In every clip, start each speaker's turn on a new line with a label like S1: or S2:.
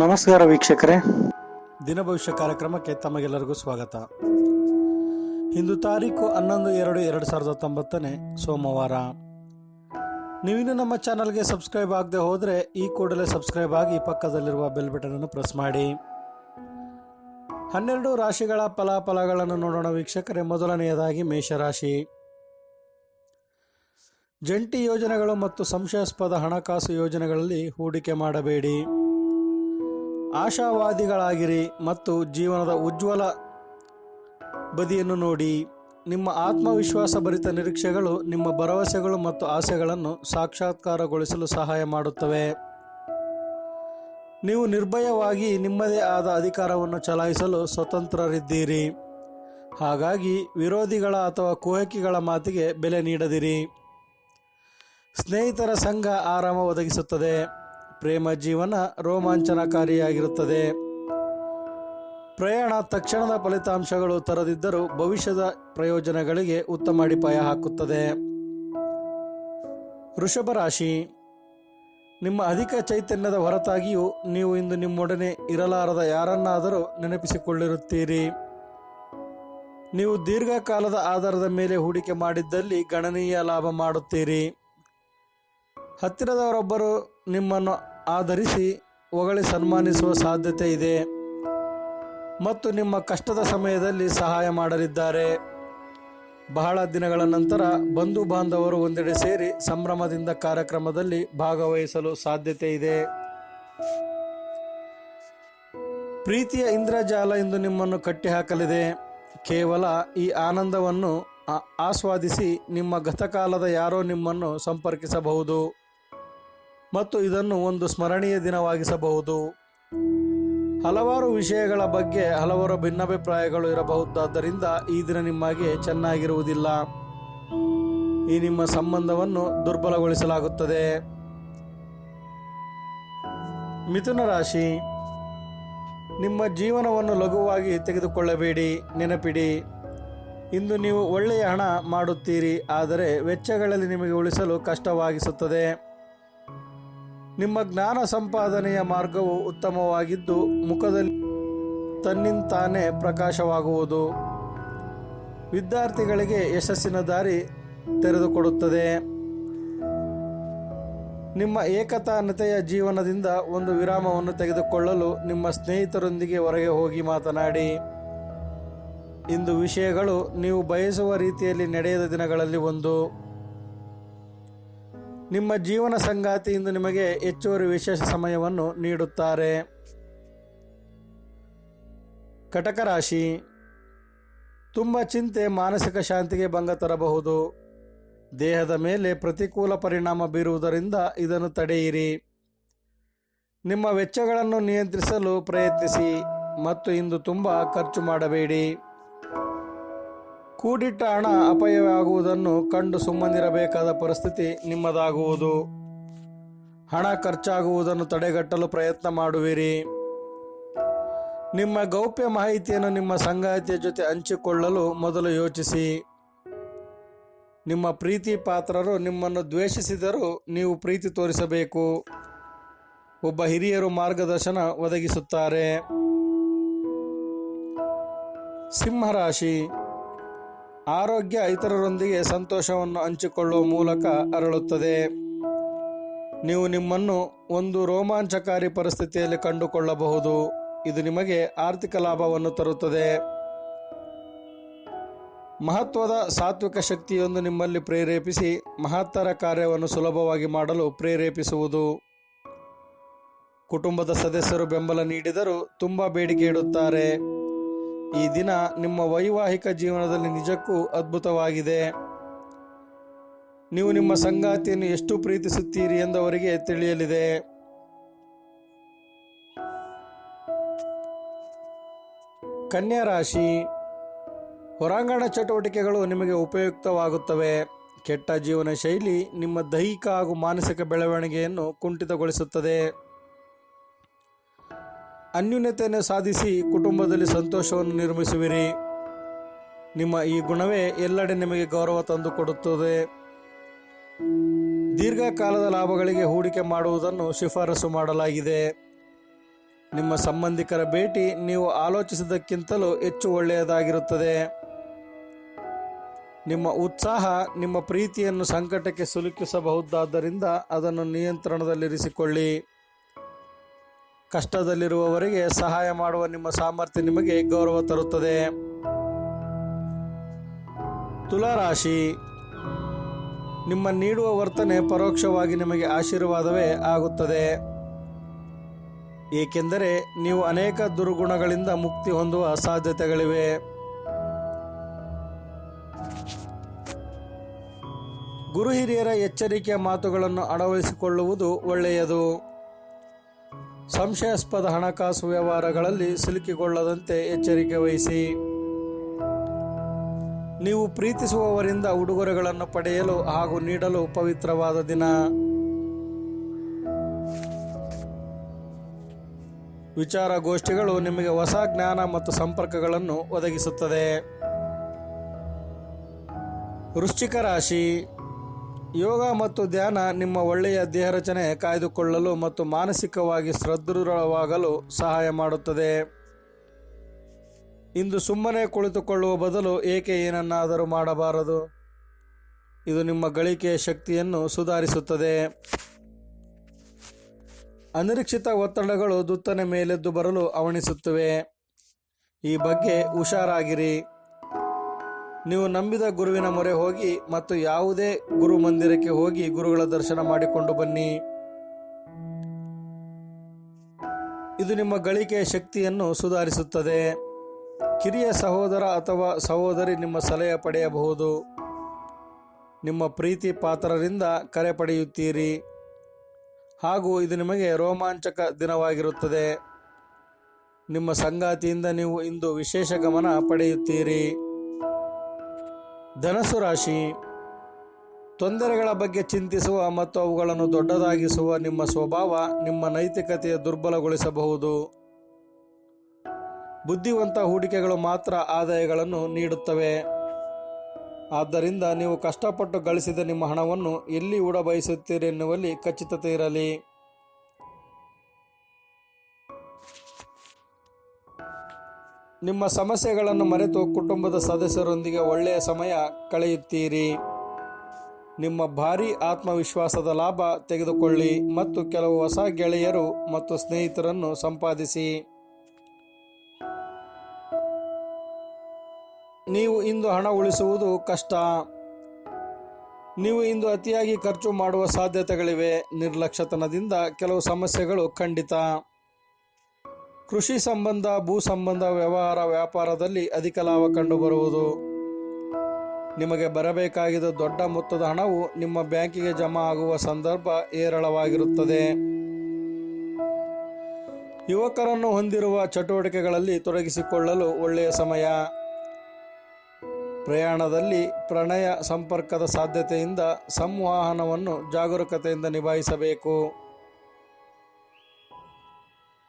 S1: ನಮಸ್ಕಾರ ವೀಕ್ಷಕರೇ.
S2: ದಿನ ಭವಿಷ್ಯ ಕಾರ್ಯಕ್ರಮಕ್ಕೆ ತಮಗೆಲ್ಲರಿಗೂ ಸ್ವಾಗತ. ಇಂದು ತಾರೀಕು ಹನ್ನೊಂದು ಎರಡು ಎರಡು ಸಾವಿರದ ಹತ್ತೊಂಬತ್ತನೇ ಸೋಮವಾರ. ನೀವಿನ್ನು ನಮ್ಮ ಚಾನಲ್ಗೆ ಸಬ್ಸ್ಕ್ರೈಬ್ ಆಗದೆ ಹೋದರೆ ಈ ಕೂಡಲೇ ಸಬ್ಸ್ಕ್ರೈಬ್ ಆಗಿ ಪಕ್ಕದಲ್ಲಿರುವ ಬೆಲ್ ಬಟನ್ ಅನ್ನು ಪ್ರೆಸ್ ಮಾಡಿ. ಹನ್ನೆರಡು ರಾಶಿಗಳ ಫಲಾಫಲಗಳನ್ನು ನೋಡೋಣ ವೀಕ್ಷಕರೇ. ಮೊದಲನೆಯದಾಗಿ ಮೇಷರಾಶಿ. ಜಂಟಿ ಯೋಜನೆಗಳು ಮತ್ತು ಸಂಶಯಾಸ್ಪದ ಹಣಕಾಸು ಯೋಜನೆಗಳಲ್ಲಿ ಹೂಡಿಕೆ ಮಾಡಬೇಡಿ. ಆಶಾವಾದಿಗಳಾಗಿರಿ ಮತ್ತು ಜೀವನದ ಉಜ್ವಲ ಬದಿಯನ್ನು ನೋಡಿ, ನಿಮ್ಮ ಆತ್ಮವಿಶ್ವಾಸ ಭರಿತ ನಿರೀಕ್ಷೆಗಳು ನಿಮ್ಮ ಭರವಸೆಗಳು ಮತ್ತು ಆಸೆಗಳನ್ನು ಸಾಕ್ಷಾತ್ಕಾರಗೊಳಿಸಲು ಸಹಾಯ ಮಾಡುತ್ತವೆ. ನೀವು ನಿರ್ಭಯವಾಗಿ ನಿಮ್ಮದೇ ಆದ ಅಧಿಕಾರವನ್ನು ಚಲಾಯಿಸಲು ಸ್ವತಂತ್ರರಿದ್ದೀರಿ. ಹಾಗಾಗಿ ವಿರೋಧಿಗಳ ಅಥವಾ ಕುಹಕಿಗಳ ಮಾತಿಗೆ ಬೆಲೆ ನೀಡದಿರಿ. ಸ್ನೇಹಿತರ ಸಂಘ ಆರಾಮ ಒದಗಿಸುತ್ತದೆ. ಪ್ರೇಮ ಜೀವನ ರೋಮಾಂಚನಕಾರಿಯಾಗಿರುತ್ತದೆ. ಪ್ರಯಾಣ ತಕ್ಷಣದ ಫಲಿತಾಂಶಗಳು ತರದಿದ್ದರೂ ಭವಿಷ್ಯದ ಪ್ರಯೋಜನಗಳಿಗೆ ಉತ್ತಮ ಅಡಿಪಾಯ ಹಾಕುತ್ತದೆ. ವೃಷಭ ರಾಶಿ. ನಿಮ್ಮ ಅಧಿಕ ಚೈತನ್ಯದ ಹೊರತಾಗಿಯೂ ನೀವು ಇಂದು ನಿಮ್ಮೊಡನೆ ಇರಲಾರದ ಯಾರನ್ನಾದರೂ ನೆನಪಿಸಿಕೊಳ್ಳಿರುತ್ತೀರಿ. ನೀವು ದೀರ್ಘಕಾಲದ ಆಧಾರದ ಮೇಲೆ ಹೂಡಿಕೆ ಮಾಡಿದ್ದಲ್ಲಿ ಗಣನೀಯ ಲಾಭ ಮಾಡುತ್ತೀರಿ. ಹತ್ತಿರದವರೊಬ್ಬರು ನಿಮ್ಮನ್ನು ಆಧರಿಸಿ ಹೊಗಳಿ ಸನ್ಮಾನಿಸುವ ಸಾಧ್ಯತೆ ಇದೆ. ಮತ್ತು ನಿಮ್ಮ ಕಷ್ಟದ ಸಮಯದಲ್ಲಿ ಸಹಾಯ ಮಾಡಲಿದ್ದಾರೆ. ಬಹಳ ದಿನಗಳ ನಂತರ ಬಂಧು ಬಾಂಧವರು ಒಂದೆಡೆ ಸೇರಿ ಸಂಭ್ರಮದಿಂದ ಕಾರ್ಯಕ್ರಮದಲ್ಲಿ ಭಾಗವಹಿಸಲು ಸಾಧ್ಯತೆ ಇದೆ. ಪ್ರೀತಿಯ ಇಂದ್ರಜಾಲ ಇಂದು ನಿಮ್ಮನ್ನು ಕಟ್ಟಿಹಾಕಲಿದೆ. ಕೇವಲ ಈ ಆನಂದವನ್ನು ಆಸ್ವಾದಿಸಿ ನಿಮ್ಮ ಗತಕಾಲದ ಯಾರೋ ನಿಮ್ಮನ್ನು ಸಂಪರ್ಕಿಸಬಹುದು. ಮತ್ತು ಇದನ್ನು ಒಂದು ಸ್ಮರಣೀಯ ದಿನವಾಗಿಸಬಹುದು. ಹಲವಾರು ವಿಷಯಗಳ ಬಗ್ಗೆ ಹಲವಾರು ಭಿನ್ನಾಭಿಪ್ರಾಯಗಳು ಇರಬಹುದಾದ್ದರಿಂದ ಈ ದಿನ ನಿಮಗೆ ಚೆನ್ನಾಗಿರುವುದಿಲ್ಲ. ಈ ನಿಮ್ಮ ಸಂಬಂಧವನ್ನು ದುರ್ಬಲಗೊಳಿಸಲಾಗುತ್ತದೆ. ಮಿಥುನ ರಾಶಿ, ನಿಮ್ಮ ಜೀವನವನ್ನು ಲಘುವಾಗಿ ತೆಗೆದುಕೊಳ್ಳಬೇಡಿ, ನೆನಪಿಡಿ. ಇಂದು ನೀವು ಒಳ್ಳೆಯ ಹಣ ಮಾಡುತ್ತೀರಿ, ಆದರೆ ವೆಚ್ಚಗಳಲ್ಲಿ ನಿಮಗೆ ಉಳಿಸಲು ಕಷ್ಟವಾಗಿಸುತ್ತದೆ. ನಿಮ್ಮ ಜ್ಞಾನ ಸಂಪಾದನೆಯ ಮಾರ್ಗವು ಉತ್ತಮವಾಗಿದ್ದು ಮುಖದಲ್ಲಿ ತನ್ನಿಂತಾನೇ ಪ್ರಕಾಶವಾಗುವುದು. ವಿದ್ಯಾರ್ಥಿಗಳಿಗೆ ಯಶಸ್ಸಿನ ದಾರಿ ತೆರೆದುಕೊಡುತ್ತದೆ. ನಿಮ್ಮ ಏಕತಾನತೆಯ ಜೀವನದಿಂದ ಒಂದು ವಿರಾಮವನ್ನು ತೆಗೆದುಕೊಳ್ಳಲು ನಿಮ್ಮ ಸ್ನೇಹಿತರೊಂದಿಗೆ ಹೊರಗೆ ಹೋಗಿ ಮಾತನಾಡಿ. ಇಂದು ವಿಷಯಗಳು ನೀವು ಬಯಸುವ ರೀತಿಯಲ್ಲಿ ನಡೆಯದ ದಿನಗಳಲ್ಲಿ ಒಂದು. ನಿಮ್ಮ ಜೀವನ ಸಂಗಾತಿ ಇಂದು ನಿಮಗೆ ಹೆಚ್ಚುವರಿ ವಿಶೇಷ ಸಮಯವನ್ನು ನೀಡುತ್ತಾರೆ. ಕಟಕ ರಾಶಿ, ತುಂಬ ಚಿಂತೆ, ಮಾನಸಿಕ ಶಾಂತಿಗೆ ಭಂಗ ತರಬಹುದು. ದೇಹದ ಮೇಲೆ ಪ್ರತಿಕೂಲ ಪರಿಣಾಮ ಬೀರುವುದರಿಂದ ಇದನ್ನು ತಡೆಯಿರಿ. ನಿಮ್ಮ ವೆಚ್ಚಗಳನ್ನು ನಿಯಂತ್ರಿಸಲು ಪ್ರಯತ್ನಿಸಿ ಮತ್ತು ಇಂದು ತುಂಬ ಖರ್ಚು ಮಾಡಬೇಡಿ. ಕೂಡಿಟ್ಟ ಹಣ ಅಪಾಯವಾಗುವುದನ್ನು ಕಂಡು ಸುಮ್ಮನಿರಬೇಕಾದ ಪರಿಸ್ಥಿತಿ ನಿಮ್ಮದಾಗುವುದು. ಹಣ ಖರ್ಚಾಗುವುದನ್ನು ತಡೆಗಟ್ಟಲು ಪ್ರಯತ್ನ ಮಾಡುವಿರಿ. ನಿಮ್ಮ ಗೌಪ್ಯ ಮಾಹಿತಿಯನ್ನು ನಿಮ್ಮ ಸಂಗಾತಿಯ ಜೊತೆ ಹಂಚಿಕೊಳ್ಳಲು ಮೊದಲು ಯೋಚಿಸಿ. ನಿಮ್ಮ ಪ್ರೀತಿ ಪಾತ್ರರು ನಿಮ್ಮನ್ನು ದ್ವೇಷಿಸಿದರೂ ನೀವು ಪ್ರೀತಿ ತೋರಿಸಬೇಕು. ಒಬ್ಬ ಹಿರಿಯರು ಮಾರ್ಗದರ್ಶನ ಒದಗಿಸುತ್ತಾರೆ. ಸಿಂಹರಾಶಿ. ಆರೋಗ್ಯ ಇತರರೊಂದಿಗೆ ಸಂತೋಷವನ್ನು ಹಂಚಿಕೊಳ್ಳುವ ಮೂಲಕ ಅರಳುತ್ತದೆ. ನೀವು ನಿಮ್ಮನ್ನು ಒಂದು ರೋಮಾಂಚಕಾರಿ ಪರಿಸ್ಥಿತಿಯಲ್ಲಿ ಕಂಡುಕೊಳ್ಳಬಹುದು. ಇದು ನಿಮಗೆ ಆರ್ಥಿಕ ಲಾಭವನ್ನು ತರುತ್ತದೆ. ಮಹತ್ವದ ಸಾತ್ವಿಕ ಶಕ್ತಿಯೊಂದು ನಿಮ್ಮಲ್ಲಿ ಪ್ರೇರೇಪಿಸಿ ಮಹತ್ತರ ಕಾರ್ಯವನ್ನು ಸುಲಭವಾಗಿ ಮಾಡಲು ಪ್ರೇರೇಪಿಸುವುದು. ಕುಟುಂಬದ ಸದಸ್ಯರು ಬೆಂಬಲ ನೀಡಿದರೂ ತುಂಬ ಬೇಡಿಕೆ ಇಡುತ್ತಾರೆ. ಈ ದಿನ ನಿಮ್ಮ ವೈವಾಹಿಕ ಜೀವನದಲ್ಲಿ ನಿಜಕ್ಕೂ ಅದ್ಭುತವಾಗಿದೆ. ನೀವು ನಿಮ್ಮ ಸಂಗಾತಿಯನ್ನು ಎಷ್ಟು ಪ್ರೀತಿಸುತ್ತೀರಿ ಎಂದವರಿಗೆ ತಿಳಿಯಲಿದೆ. ಕನ್ಯಾ ರಾಶಿ, ಹೊರಾಂಗಣ ಚಟುವಟಿಕೆಗಳು ನಿಮಗೆ ಉಪಯುಕ್ತವಾಗುತ್ತವೆ. ಕೆಟ್ಟ ಜೀವನ ಶೈಲಿ ನಿಮ್ಮ ದೈಹಿಕ ಹಾಗೂ ಮಾನಸಿಕ ಬೆಳವಣಿಗೆಯನ್ನು ಕುಂಠಿತಗೊಳಿಸುತ್ತದೆ. ಅನ್ಯೂನ್ಯತೆಯನ್ನು ಸಾಧಿಸಿ ಕುಟುಂಬದಲ್ಲಿ ಸಂತೋಷವನ್ನು ನಿರ್ಮಿಸುವಿರಿ. ನಿಮ್ಮ ಈ ಗುಣವೇ ಎಲ್ಲೆಡೆ ನಿಮಗೆ ಗೌರವ ತಂದುಕೊಡುತ್ತದೆ. ದೀರ್ಘಕಾಲದ ಲಾಭಗಳಿಗೆ ಹೂಡಿಕೆ ಮಾಡುವುದನ್ನು ಶಿಫಾರಸು ಮಾಡಲಾಗಿದೆ. ನಿಮ್ಮ ಸಂಬಂಧಿಕರ ಭೇಟಿ ನೀವು ಆಲೋಚಿಸಿದ್ದಕ್ಕಿಂತಲೂ ಹೆಚ್ಚು ಒಳ್ಳೆಯದಾಗಿರುತ್ತದೆ. ನಿಮ್ಮ ಉತ್ಸಾಹ ನಿಮ್ಮ ಪ್ರೀತಿಯನ್ನು ಸಂಕಟಕ್ಕೆ ಸಿಲುಕಿಸಬಹುದಾದ್ದರಿಂದ ಅದನ್ನು ನಿಯಂತ್ರಣದಲ್ಲಿರಿಸಿಕೊಳ್ಳಿ. ಕಷ್ಟದಲ್ಲಿರುವವರಿಗೆ ಸಹಾಯ ಮಾಡುವ ನಿಮ್ಮ ಸಾಮರ್ಥ್ಯ ನಿಮಗೆ ಗೌರವ ತರುತ್ತದೆ. ತುಲಾರಾಶಿ, ನಿಮ್ಮ ನೀಡುವ ವರ್ತನೆ ಪರೋಕ್ಷವಾಗಿ ನಿಮಗೆ ಆಶೀರ್ವಾದವೇ ಆಗುತ್ತದೆ. ಏಕೆಂದರೆ ನೀವು ಅನೇಕ ದುರ್ಗುಣಗಳಿಂದ ಮುಕ್ತಿ ಹೊಂದುವ ಸಾಧ್ಯತೆಗಳಿವೆ. ಗುರು ಹಿರಿಯರ ಎಚ್ಚರಿಕೆಯ ಮಾತುಗಳನ್ನು ಅಳವಡಿಸಿಕೊಳ್ಳುವುದು ಒಳ್ಳೆಯದು. ಸಂಶಯಾಸ್ಪದ ಹಣಕಾಸು ವ್ಯವಹಾರಗಳಲ್ಲಿ ಸಿಲುಕಿಕೊಳ್ಳದಂತೆ ಎಚ್ಚರಿಕೆ ವಹಿಸಿ. ನೀವು ಪ್ರೀತಿಸುವವರಿಂದ ಉಡುಗೊರೆಗಳನ್ನು ಪಡೆಯಲು ಹಾಗೂ ನೀಡಲು ಪವಿತ್ರವಾದ ದಿನ. ವಿಚಾರಗೋಷ್ಠಿಗಳು ನಿಮಗೆ ಹೊಸ ಜ್ಞಾನ ಮತ್ತು ಸಂಪರ್ಕಗಳನ್ನು ಒದಗಿಸುತ್ತದೆ. ವೃಶ್ಚಿಕ ರಾಶಿ. ಯೋಗ ಮತ್ತು ಧ್ಯಾನ ನಿಮ್ಮ ಒಳ್ಳೆಯ ದೇಹರಚನೆ ಕಾಯ್ದುಕೊಳ್ಳಲು ಮತ್ತು ಮಾನಸಿಕವಾಗಿ ಸದೃಢವಾಗಲು ಸಹಾಯ ಮಾಡುತ್ತದೆ. ಇಂದು ಸುಮ್ಮನೆ ಕುಳಿತುಕೊಳ್ಳುವ ಬದಲು ಏಕೆ ಏನನ್ನಾದರೂ ಮಾಡಬಾರದು? ಇದು ನಿಮ್ಮ ಗಳಿಕೆಯ ಶಕ್ತಿಯನ್ನು ಸುಧಾರಿಸುತ್ತದೆ. ಅನಿರೀಕ್ಷಿತ ಒತ್ತಡಗಳು ದುತ್ತನೆ ಮೇಲೆದ್ದು ಬರಲು ಅವಣಿಸುತ್ತವೆ. ಈ ಬಗ್ಗೆ ಹುಷಾರಾಗಿರಿ. ನೀವು ನಂಬಿದ ಗುರುವಿನ ಮೊರೆ ಹೋಗಿ ಮತ್ತು ಯಾವುದೇ ಗುರು ಮಂದಿರಕ್ಕೆ ಹೋಗಿ ಗುರುಗಳ ದರ್ಶನ ಮಾಡಿಕೊಂಡು ಬನ್ನಿ. ಇದು ನಿಮ್ಮ ಗಳಿಕೆಯ ಶಕ್ತಿಯನ್ನು ಸುಧಾರಿಸುತ್ತದೆ. ಕಿರಿಯ ಸಹೋದರ ಅಥವಾ ಸಹೋದರಿ ನಿಮ್ಮ ಸಲಹೆ ಪಡೆಯಬಹುದು. ನಿಮ್ಮ ಪ್ರೀತಿ ಪಾತ್ರರಿಂದ ಕರೆ ಪಡೆಯುತ್ತೀರಿ. ಹಾಗೂ ಇದು ನಿಮಗೆ ರೋಮಾಂಚಕ ದಿನವಾಗಿರುತ್ತದೆ. ನಿಮ್ಮ ಸಂಗಾತಿಯಿಂದ ನೀವು ಇಂದು ವಿಶೇಷ ಗಮನ ಪಡೆಯುತ್ತೀರಿ. ಧನಸು ರಾಶಿ. ತೊಂದರೆಗಳ ಬಗ್ಗೆ ಚಿಂತಿಸುವ ಮತ್ತು ಅವುಗಳನ್ನು ದೊಡ್ಡದಾಗಿಸುವ ನಿಮ್ಮ ಸ್ವಭಾವ ನಿಮ್ಮ ನೈತಿಕತೆಯ ದುರ್ಬಲಗೊಳಿಸಬಹುದು. ಬುದ್ಧಿವಂತ ಹೂಡಿಕೆಗಳು ಮಾತ್ರ ಆದಾಯಗಳನ್ನು ನೀಡುತ್ತವೆ. ಆದ್ದರಿಂದ ನೀವು ಕಷ್ಟಪಟ್ಟು ಗಳಿಸಿದ ನಿಮ್ಮ ಹಣವನ್ನು ಎಲ್ಲಿ ಹೂಡಬಯಸುತ್ತೀರಿ ಎನ್ನುವಲ್ಲಿ ಖಚಿತತೆ ಇರಲಿ. ನಿಮ್ಮ ಸಮಸ್ಯೆಗಳನ್ನು ಮರೆತು ಕುಟುಂಬದ ಸದಸ್ಯರೊಂದಿಗೆ ಒಳ್ಳೆಯ ಸಮಯ ಕಳೆಯುತ್ತೀರಿ. ನಿಮ್ಮ ಭಾರಿ ಆತ್ಮವಿಶ್ವಾಸದ ಲಾಭ ತೆಗೆದುಕೊಳ್ಳಿ ಮತ್ತು ಕೆಲವು ಹೊಸ ಗೆಳೆಯರು ಮತ್ತು ಸ್ನೇಹಿತರನ್ನು ಸಂಪಾದಿಸಿ. ನೀವು ಇಂದು ಹಣ ಉಳಿಸುವುದು ಕಷ್ಟ. ನೀವು ಇಂದು ಅತಿಯಾಗಿ ಖರ್ಚು ಮಾಡುವ ಸಾಧ್ಯತೆಗಳಿವೆ. ನಿರ್ಲಕ್ಷ್ಯತನದಿಂದ ಕೆಲವು ಸಮಸ್ಯೆಗಳು ಖಂಡಿತ. ಕೃಷಿ ಸಂಬಂಧ, ಭೂ ಸಂಬಂಧ, ವ್ಯವಹಾರ, ವ್ಯಾಪಾರದಲ್ಲಿ ಅಧಿಕ ಲಾಭ ಕಂಡುಬರುವುದು. ನಿಮಗೆ ಬರಬೇಕಾಗಿದ್ದ ದೊಡ್ಡ ಮೊತ್ತದ ಹಣವು ನಿಮ್ಮ ಬ್ಯಾಂಕಿಗೆ ಜಮಾ ಆಗುವ ಸಂದರ್ಭ ಏರಳವಾಗಿರುತ್ತದೆ ಯುವಕರನ್ನು ಹೊಂದಿರುವ ಚಟುವಟಿಕೆಗಳಲ್ಲಿ ತೊಡಗಿಸಿಕೊಳ್ಳಲು ಒಳ್ಳೆಯ ಸಮಯ. ಪ್ರಯಾಣದಲ್ಲಿ ಪ್ರಣಯ ಸಂಪರ್ಕದ ಸಾಧ್ಯತೆಯಿಂದ ಸಂವಹನವನ್ನು ಜಾಗರೂಕತೆಯಿಂದ ನಿಭಾಯಿಸಬೇಕು.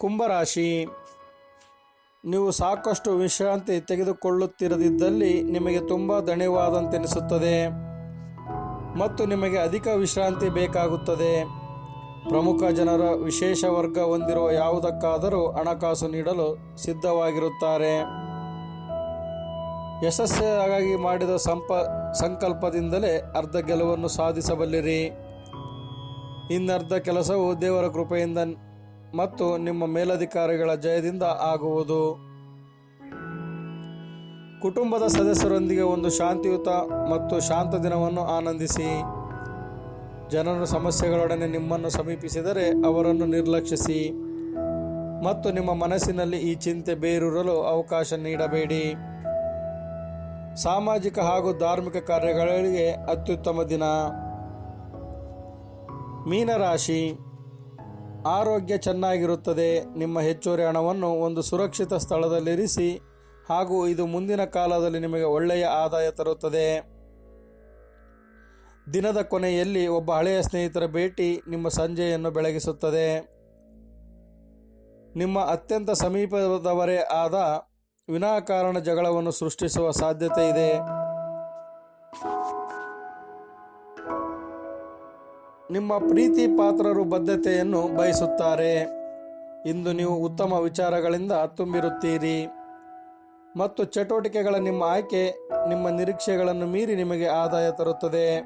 S2: ಕುಂಭರಾಶಿ, ನೀವು ಸಾಕಷ್ಟು ವಿಶ್ರಾಂತಿ ತೆಗೆದುಕೊಳ್ಳುತ್ತಿರದಿದ್ದಲ್ಲಿ ನಿಮಗೆ ತುಂಬ ದಣಿವಾದಂತೆನಿಸುತ್ತದೆ ಮತ್ತು ನಿಮಗೆ ಅಧಿಕ ವಿಶ್ರಾಂತಿ ಬೇಕಾಗುತ್ತದೆ. ಪ್ರಮುಖ ಜನರ ವಿಶೇಷ ವರ್ಗ ಹೊಂದಿರುವ ಯಾವುದಕ್ಕಾದರೂ ಹಣಕಾಸು ನೀಡಲು ಸಿದ್ಧವಾಗಿರುತ್ತಾರೆ. ಯಶಸ್ಸಾಗಿ ಮಾಡಿದ ಸಂಪ, ಸಂಕಲ್ಪದಿಂದಲೇ ಅರ್ಧ ಗೆಲುವನ್ನು ಸಾಧಿಸಬಲ್ಲಿರಿ. ಇನ್ನರ್ಧ ಕೆಲಸವು ದೇವರ ಕೃಪೆಯಿಂದ ಮತ್ತು ನಿಮ್ಮ ಮೇಲಧಿಕಾರಿಗಳ ಜಯದಿಂದ ಆಗುವುದು. ಕುಟುಂಬದ ಸದಸ್ಯರೊಂದಿಗೆ ಒಂದು ಶಾಂತಿಯುತ ಮತ್ತು ಶಾಂತ ದಿನವನ್ನು ಆನಂದಿಸಿ. ಜನರ ಸಮಸ್ಯೆಗಳೊಡನೆ ನಿಮ್ಮನ್ನು ಸಮೀಪಿಸಿದರೆ ಅವರನ್ನು ನಿರ್ಲಕ್ಷಿಸಿ ಮತ್ತು ನಿಮ್ಮ ಮನಸ್ಸಿನಲ್ಲಿ ಈ ಚಿಂತೆ ಬೇರೂರಲು ಅವಕಾಶ ನೀಡಬೇಡಿ. ಸಾಮಾಜಿಕ ಹಾಗೂ ಧಾರ್ಮಿಕ ಕಾರ್ಯಗಳಿಗೆ ಅತ್ಯುತ್ತಮ ದಿನ. ಮೀನರಾಶಿ. ಆರೋಗ್ಯ ಚೆನ್ನಾಗಿರುತ್ತದೆ. ನಿಮ್ಮ ಹೆಚ್ಚುವರಿ ಹಣವನ್ನು ಒಂದು ಸುರಕ್ಷಿತ ಸ್ಥಳದಲ್ಲಿರಿಸಿ ಹಾಗೂ ಇದು ಮುಂದಿನ ಕಾಲದಲ್ಲಿ ನಿಮಗೆ ಒಳ್ಳೆಯ ಆದಾಯ ತರುತ್ತದೆ. ದಿನದ ಕೊನೆಯಲ್ಲಿ ಒಬ್ಬ ಹಳೆಯ ಸ್ನೇಹಿತರ ಭೇಟಿ ನಿಮ್ಮ ಸಂಜೆಯನ್ನು ಬೆಳಗಿಸುತ್ತದೆ. ನಿಮ್ಮ ಅತ್ಯಂತ ಸಮೀಪದವರೇ ಆದ ವಿನಾಕಾರಣ ಜಗಳವನ್ನು ಸೃಷ್ಟಿಸುವ ಸಾಧ್ಯತೆ ಇದೆ. ನಿಮ್ಮ ಪ್ರೀತಿ ಪಾತ್ರರು ಬದ್ಧತೆಯನ್ನು ಬಯಸುತ್ತಾರೆ. ಇಂದು ನೀವು ಉತ್ತಮ ವಿಚಾರಗಳಿಂದ ತುಂಬಿರುತ್ತೀರಿ. ಮತ್ತು ಚಟುವಟಿಕೆಗಳ ನಿಮ್ಮ ಆಯ್ಕೆ ನಿಮ್ಮ ನಿರೀಕ್ಷೆಗಳನ್ನು ಮೀರಿ ನಿಮಗೆ ಆದಾಯ ತರುತ್ತದೆ.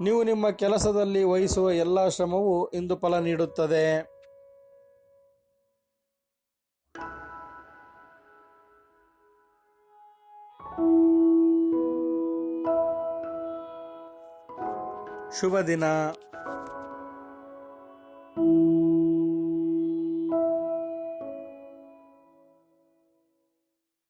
S2: ನೀವು ನಿಮ್ಮ ಕೆಲಸದಲ್ಲಿ ವಹಿಸುವ ಎಲ್ಲ ಶ್ರಮವು ಇಂದು ಫಲ ನೀಡುತ್ತದೆ. ಶುಭ ದಿನ